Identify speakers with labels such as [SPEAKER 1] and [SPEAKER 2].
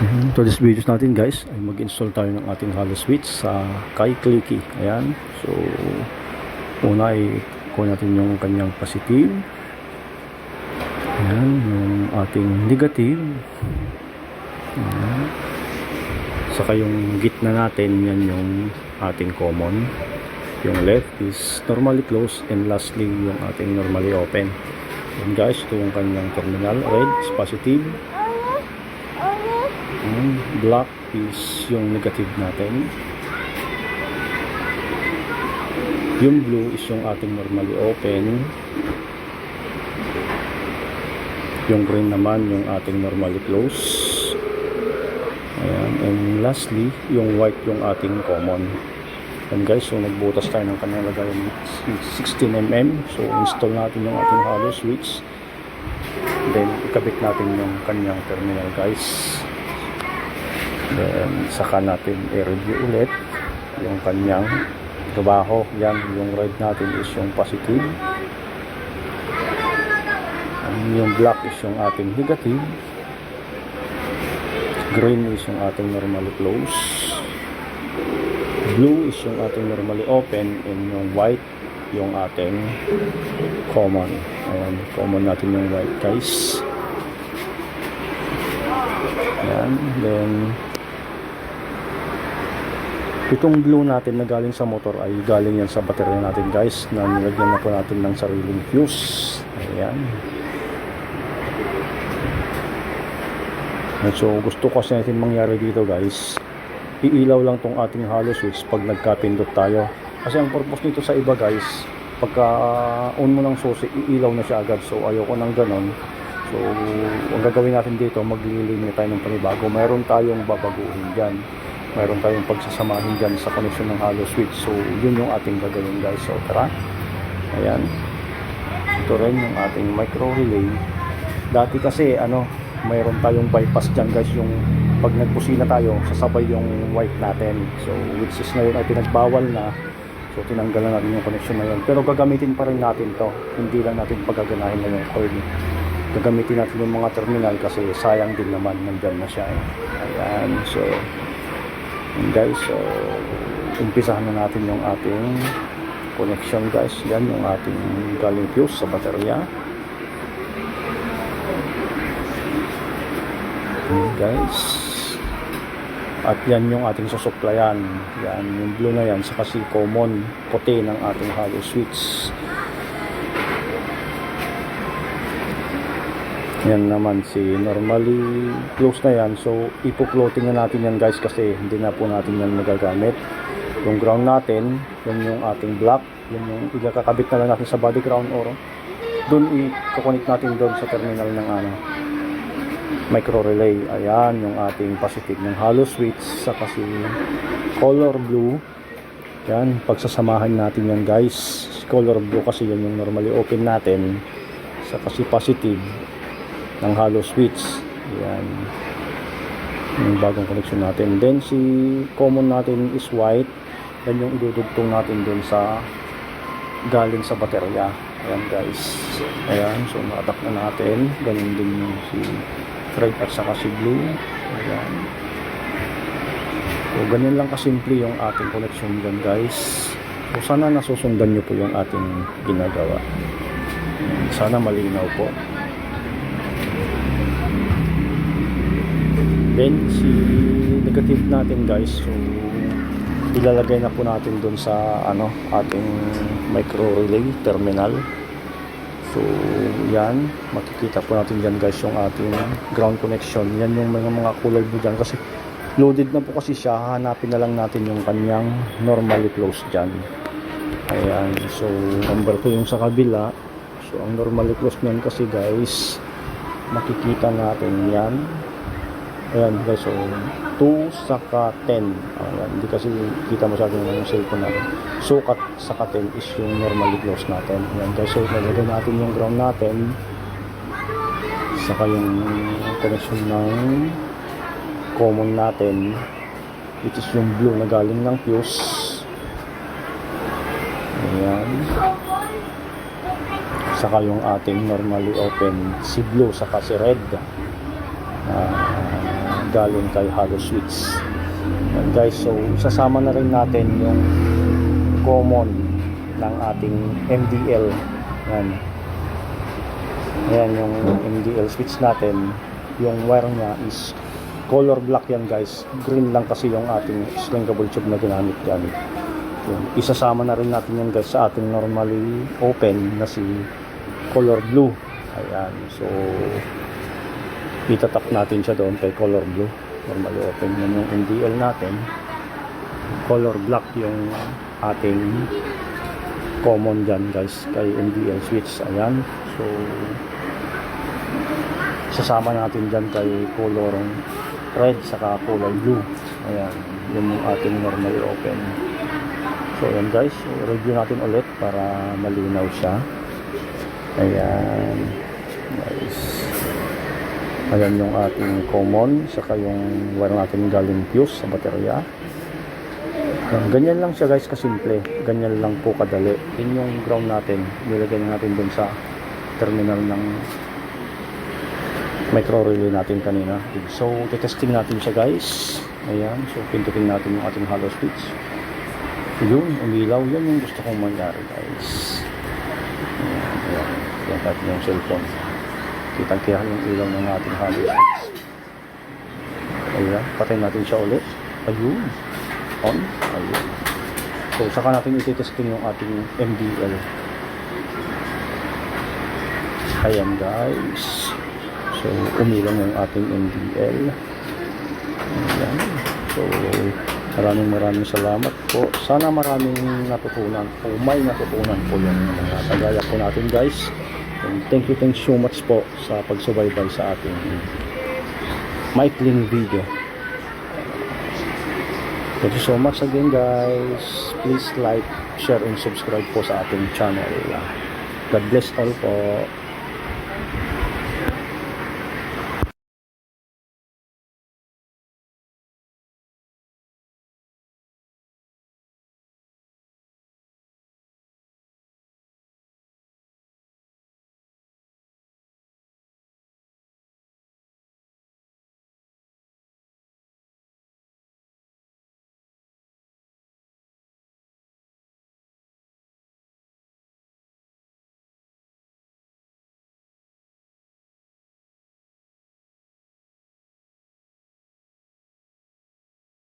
[SPEAKER 1] Mhm. To this videos natin guys ay mag-install tayo ng ating hollow switch sa kay Clicky. Ayan. So una ay kuha natin yung kanyang positive. Ayan, yung ating negative. Ayan. Saka yung gitna natin, yan yung ating common. Yung left is normally closed and lastly yung ating normally open. Ayan guys, ito yung kanyang terminal. Red is positive. Ayan, black is yung negative natin. Yung blue is yung ating normally open. Yung green naman yung ating normally close. Ayan. And lastly, yung white yung ating common. And guys, so nagbutas tayo ng kanyang lagayan 16mm. So install natin yung ating hollow switch. Then ikabit natin yung kanyang terminal guys. Then saka natin i-review ulit yung kanyang trabaho. Yan, yung red natin is yung positive. And yung black is yung ating negative. Green is yung ating normally close. Blue is yung ating normally open. And yung white, yung ating common. Ayan, common natin yung white guys. Ayan, then Itong blue natin na galing sa motor ay galing yan sa baterya natin guys na nilagyan na po natin ng sariling fuse. Ayan. And so gusto kasi natin mangyari dito guys, iilaw lang tong ating hollow switch pag nagkapindot tayo. Kasi ang purpose nito sa iba guys, pagka on mo ng susi, iilaw na siya agad. So ayoko nang ganon. So ang gagawin natin dito, maglilinya tayo ng panibago. Mayroon tayong babaguhin dyan mayroon tayong pagsasamahin dyan sa connection ng hollow switch. So yun yung ating gagawin guys. So tara. Ayan. Ito rin yung ating micro relay dati kasi ano mayroon tayong bypass dyan guys. Yung pag nagpusina tayo sasabay yung white natin. So which is ngayon ay pinagbawal na. So tinanggalan natin yung connection na yun. Pero gagamitin pa rin natin to. Hindi lang natin pagaganahin na yung cord gagamitin natin yung mga terminal kasi sayang din naman. Nandyan na siya eh. ayan. So And guys, so umpisahan na natin yung ating connection guys. Yan yung ating galing fuse sa baterya. Yan guys. At yan yung ating susuplayan. Yan yung blue na yan. Saka si common puti ng ating hollow switch. Yan naman si normally close na yan. So ipo-floating na natin yan guys kasi hindi na po natin yan magagamit. Yung ground natin, yan yung ating block. Yan yung ikakabit na lang natin sa body ground or doon i-connect natin doon sa terminal ng ano micro relay. Ayan yung ating positive ng hollow switch sa kasi color blue. Yan, pagsasamahan natin yan guys. Color blue kasi yan yung normally open natin sa kasi positive ng hollow switch yan. Yung bagong connection natin. Then si common natin is white. Yan yung idudugtong natin dun sa galing sa baterya. Ayan guys. Ayan so na-attack na natin. Ganun din si red at saka si blue. Ayan. So ganyan lang kasimple yung ating connection dyan guys. So sana nasusundan nyo po yung ating ginagawa. Sana malinaw po Then, si negative natin guys, so ilalagay na po natin dun sa ano, ating micro relay terminal. So, yan, makikita po natin dyan guys yung ating ground connection. Yan yung mga mga kulay blue dyan kasi loaded na po kasi siya. Hanapin na lang natin yung kanyang normally closed dyan. Ayan, so number 2 yung sa kabila. So, ang normally closed niyan kasi guys, makikita natin yan Ayan guys, so 2 saka 10. Ayan, hindi kasi kita masyado ng cellphone natin. Sukat saka 10 is yung normally close natin. Ayan guys, so nalagay natin yung ground natin. Saka yung connection ng common natin which is yung blue na galing ng fuse. Ayan. Saka yung ating normally open si blue saka si red. Ah, galing kay Halo Switch. Yan guys, so sasama na rin natin yung common ng ating MDL. Yan. Ayan yung MDL switch natin. Yung wire niya is color black yan guys. Green lang kasi yung ating slingable tube na ginamit yan. Yun. Isasama na rin natin yan guys sa ating normally open na si color blue. Ayan. So, itatak natin siya doon kay color blue. Normally open yan yung MDL natin. Color black yung ating common dyan guys kay MDL switch. Ayan. So, sasama natin dyan kay color red saka color blue. Ayan. Yun yung ating normally open. So, ayan guys. Review natin ulit para malinaw siya. Ayan. Nice. Ayan yung ating common. Saka yung wire natin galing fuse sa baterya. Yan, ganyan lang siya guys kasimple. Ganyan lang po kadali. Yun yung ground natin. Nilagay natin dun sa terminal ng micro relay natin kanina. So, testing natin siya guys. Ayan. So, pindutin natin yung ating hollow switch. Yun, umilaw. Yan yung gusto kong mangyari guys. Ayan. Ayan. Ayan natin yung cellphone. Kitang kaya yung ilaw ng ating switch. Ayan. Patay natin siya ulit. Ayun. On. Ayun. So, saka natin ititesting yung ating MDL. Ayan guys. So, umilang yung ating MDL. Ayan. So, maraming maraming salamat po. Sana maraming natutunan o may natutunan po yung mga kagaya po natin guys. Thank you, thank you so much po sa pagsubaybay sa ating maikling video. Thank you so much again guys. Please like, share, and subscribe po sa ating channel. God bless all po.